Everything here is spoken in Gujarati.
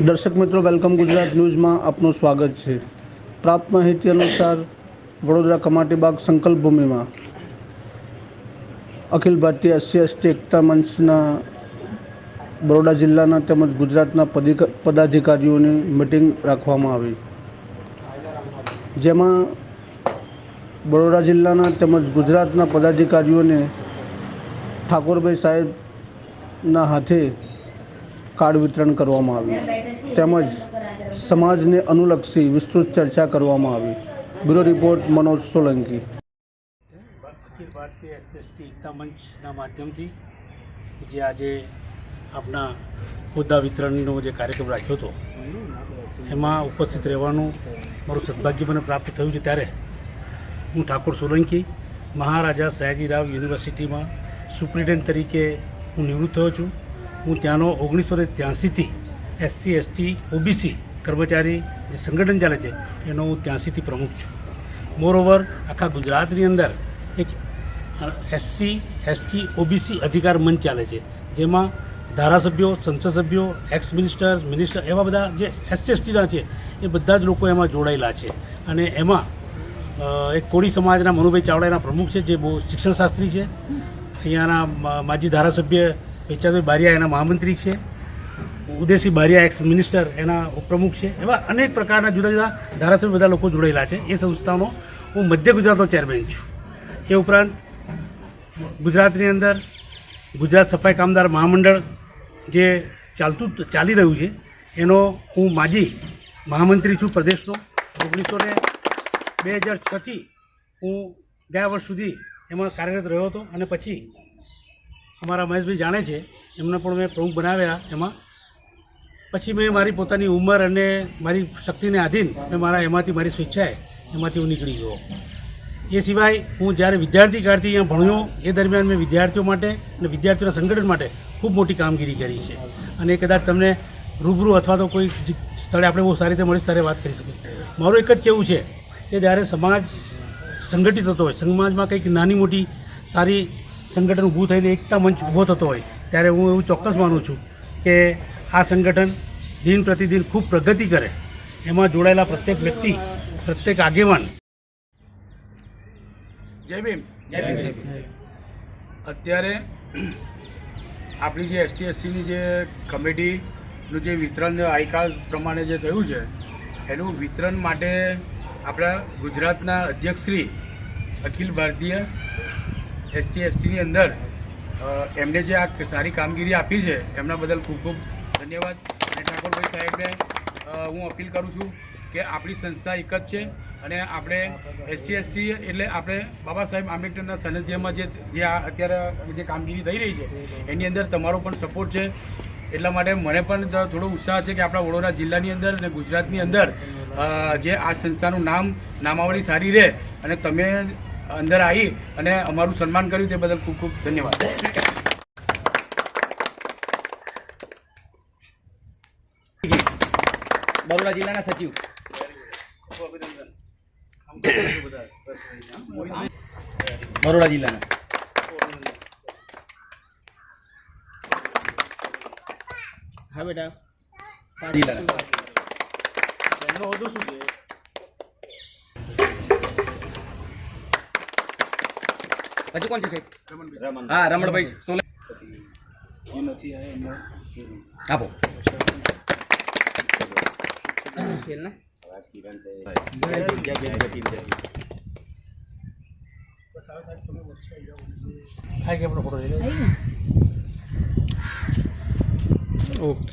દર્શક મિત્રો, વેલકમ ગુજરાત ન્યૂઝમાં આપનું સ્વાગત છે. પ્રાપ્ત માહિતી અનુસાર, વડોદરા કમાટીબાગ સંકલ્પ ભૂમિમાં અખિલ ભારતીય એસસી એસટી એકતા મંચના બરોડા જિલ્લાના તેમજ ગુજરાતના પદાધિકારીઓની મિટિંગ રાખવામાં આવી. જેમાં બરોડા જિલ્લાના તેમજ ગુજરાતના પદાધિકારીઓને ઠાકોરભાઈ સાહેબના હાથે કાર્ડ વિતરણ કરવામાં આવ્યું. તેમજ સમાજને અનુલક્ષી વિસ્તૃત ચર્ચા કરવામાં આવી. Bureau report, Manoj Solanki. અખિલ ભારતીય એસએસટી એકતા મંચના માધ્યમથી જે આજે આપણા હોદ્દા વિતરણનો જે કાર્યક્રમ રાખ્યો હતો, એમાં ઉપસ્થિત રહેવાનું મારું સદભાગ્ય મને પ્રાપ્ત થયું છે ત્યારે હું ઠાકોર સોલંકી, મહારાજા સયાજીરાવ યુનિવર્સિટીમાં સુપ્રિન્ટેન્ડન્ટ તરીકે હું નિવૃત્ત થયો છું. હું ત્યાંનો ઓગણીસો ને ત્યાંસીથી એસસી, એસટી, ઓબીસી કર્મચારી જે સંગઠન ચાલે છે, એનો હું ત્યાંસીથી પ્રમુખ છું. મોરઓવર આખા ગુજરાતની અંદર એક એસસી, એસટી, ઓબીસી અધિકાર મંચ ચાલે છે, જેમાં ધારાસભ્યો, સંસદ સભ્યો એક્સ મિનિસ્ટર મિનિસ્ટર એવા બધા જે એસસી એસટીના છે, એ બધા જ લોકો એમાં જોડાયેલા છે. અને એમાં એક કોળી સમાજના મનુભાઈ ચાવડા એના પ્રમુખ છે, જે બહુ શિક્ષણશાસ્ત્રી છે. અહીંયાના માજી ધારાસભ્ય પેચાભાઈ બારિયા એના મહામંત્રી છે. ઉદયસિંહ બારિયા એક્સ મિનિસ્ટર એના ઉપપ્રમુખ છે. એવા અનેક પ્રકારના જુદા જુદા ધારાસભ્ય બધા લોકો જોડાયેલા છે. એ સંસ્થાનો હું મધ્ય ગુજરાતનો ચેરમેન છું. એ ઉપરાંત ગુજરાતની અંદર ગુજરાત સફાઈ કામદાર મહામંડળ જે ચાલતું ચાલી રહ્યું છે, એનો હું માજી મહામંત્રી છું પ્રદેશનો. ઓગણીસો ને બે હજાર છથી હું ગયા વર્ષ સુધી એમાં કાર્યરત રહ્યો હતો અને પછી અમારા મહેશભાઈ જાણે છે. એમને પણ મેં પ્રમુખ બનાવ્યા એમાં. પછી મેં મારી પોતાની ઉંમર અને મારી શક્તિને આધીન મેં મારા એમાંથી મારી સ્વેચ્છાએ એમાંથી હું નીકળી ગયો. એ સિવાય હું જ્યારે વિદ્યાર્થી કાળથી અહીંયા ભણ્યો, એ દરમિયાન મેં વિદ્યાર્થીઓ માટે અને વિદ્યાર્થીઓના સંગઠન માટે ખૂબ મોટી કામગીરી કરી છે. અને કદાચ તમને રૂબરૂ અથવા તો કોઈ સ્થળે આપણે બહુ સારી રીતે મળી ત્યારે વાત કરી શકીએ. મારું એક જ કહેવું છે કે જ્યારે સમાજ સંગઠિત થતો હોય, સમાજમાં કંઈક નાની મોટી સારી સંગઠન ઊભું થઈને એકતા મંચ ઊભો થતો હોય ત્યારે હું એવું ચોક્કસ માનું છું કે આ સંગઠન દિન પ્રતિદિન ખૂબ પ્રગતિ કરે. એમાં જોડાયેલા પ્રત્યેક વ્યક્તિ પ્રત્યેક આગેવાન. જય ભીમ. અત્યારે આપણી જે એસટી એસટીની જે કમિટીનું જે વિતરણ આયકાલ પ્રમાણે જે થયું છે એનું વિતરણ માટે આપણા ગુજરાતના અધ્યક્ષશ્રી અખિલ ભારતીય એસટી એસટીની અંદર એમને જે આ સારી કામગીરી આપી છે, એમના બદલ ખૂબ ખૂબ ધન્યવાદ. અને ઠાકોરભાઈ સાહેબને હું અપીલ કરું છું કે આપણી સંસ્થા એક જ છે અને આપણે એસટી એસટી એટલે આપણે બાબા સાહેબ આંબેડકરના સાનિધ્યમાં જે જે આ અત્યારે જે કામગીરી થઈ રહી છે, એની અંદર તમારો પણ સપોર્ટ છે. એટલા માટે મને પણ થોડો ઉત્સાહ છે કે આપણા વડોદરા જિલ્લાની અંદર અને ગુજરાતની અંદર જે આ સંસ્થાનું નામ નામાવળી સારી રહે અને તમે અંદર આવી અને અમારું સન્માન કર્યું તે બદલ ખૂબ ખૂબ ધન્યવાદ. બરોડા જિલ્લાના સચિવ. બરોડા જિલ્લાના. હા બેટા. જિલ્લાના. એમનો હોદ્દો શું છે? પછી કોણ છે સાહેબ? હા રમણભાઈ સોલે આપો. ખેલ ને? જય ભીમ, જય ભીમ, જય ભીમ, જય ભીમ. થાય કે આપણો ફોટો લઈ લે ઓકે.